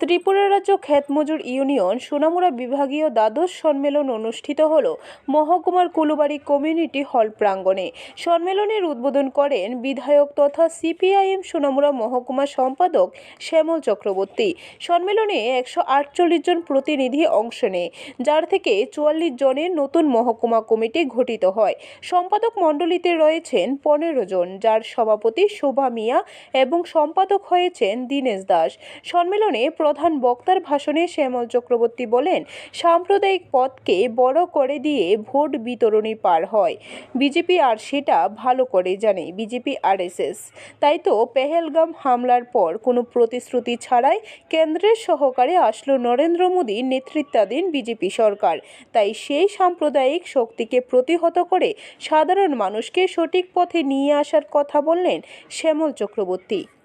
ত্রিপুরা রাজ্য খ্যাতমজুর ইউনিয়ন সোনামুড়া বিভাগীয় দ্বাদশ সম্মেলন অনুষ্ঠিত হল মহকুমার কুলুবাড়ি কমিউনিটি হল প্রাঙ্গণে। সম্মেলনের উদ্বোধন করেন বিধায়ক তথা সিপিআইএম সোনামুড়া মহকুমা সম্পাদক শ্যামল চক্রবর্তী। সম্মেলনে একশো আটচল্লিশ জন প্রতিনিধি অংশ নেয়, যার থেকে চুয়াল্লিশ জনের নতুন মহকুমা কমিটি গঠিত হয়। সম্পাদক মণ্ডলীতে রয়েছেন পনেরো জন, যার সভাপতি শোভা মিয়া এবং সম্পাদক হয়েছেন দীনেশ দাস। সম্মেলনে প্রধান বক্তার ভাষণে শ্যামল চক্রবর্তী বলেন, সাম্প্রদায়িক পদকে বড় করে দিয়ে ভোট বিতরণী পার হয়। বিজেপি আর সেটা ভালো করে জানে, বিজেপি, আরএসএস। তাই তো পেহেলগাম হামলার পর কোনো প্রতিশ্রুতি ছাড়াই কেন্দ্রের সহকারে আসলো নরেন্দ্র মোদীর নেতৃত্বাধীন বিজেপি সরকার। তাই সেই সাম্প্রদায়িক শক্তিকে প্রতিহত করে সাধারণ মানুষকে সঠিক পথে নিয়ে আসার কথা বললেন শ্যামল চক্রবর্তী।